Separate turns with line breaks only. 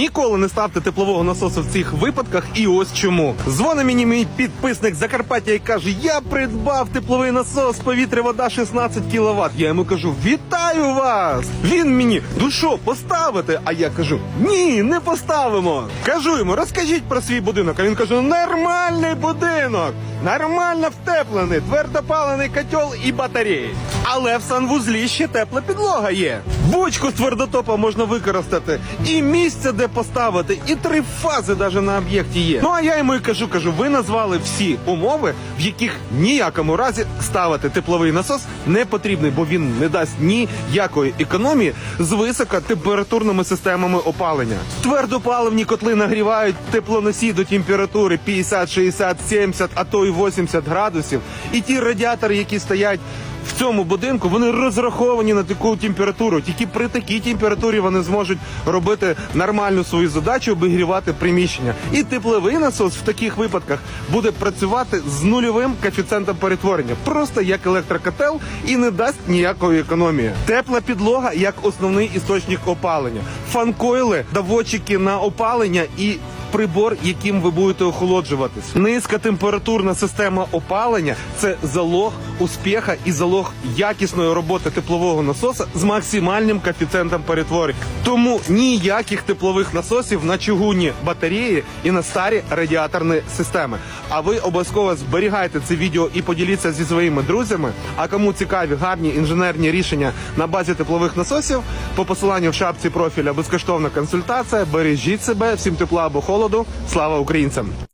Ніколи не ставте теплового насосу в цих випадках, і ось чому. Дзвонить мені мій підписник Закарпаття і каже: Я придбав тепловий насос, повітря, вода 16 кВт. Я йому кажу: Вітаю вас! Він мені ну поставити? А я кажу: Ні, не поставимо. Кажу йому, розкажіть про свій будинок. А він каже: нормальний будинок, нормально втеплений, твердопалений котел і батареї. Але в санвузлі ще тепла підлога є. Бочку з твердотопа можна використати, і місце, де поставити, і три фази навіть на об'єкті є. Ну а я йому і кажу, кажу, ви назвали всі умови, в яких ніякому разі ставити тепловий насос не потрібний, бо він не дасть ніякої економії з високотемпературними системами опалення. Твердопаливні котли нагрівають теплоносій до температури 50, 60, 70, а то й 80 градусів. І ті радіатори, які стоять в цьому будинку вони розраховані на таку температуру. Тільки при такій температурі вони зможуть робити нормальну свою задачу, обігрівати приміщення. І тепловий насос в таких випадках буде працювати з нульовим коефіцієнтом перетворення, просто як електрокотел і не дасть ніякої економії. Тепла підлога як основний істочник опалення, фанкойли, доводчики на опалення і прибор, яким ви будете охолоджуватись. Низька температурна система опалення це залог успіха і залог якісної роботи теплового насоса з максимальним коефіцієнтом перетворення. Тому ніяких теплових насосів на чугунні батареї і на старі радіаторні системи. А ви обов'язково зберігайте це відео і поділіться зі своїми друзями. А кому цікаві гарні інженерні рішення на базі теплових насосів, по посиланню в шапці профіля безкоштовна консультація. Бережіть себе, всім тепла або холоду. Слава українцям!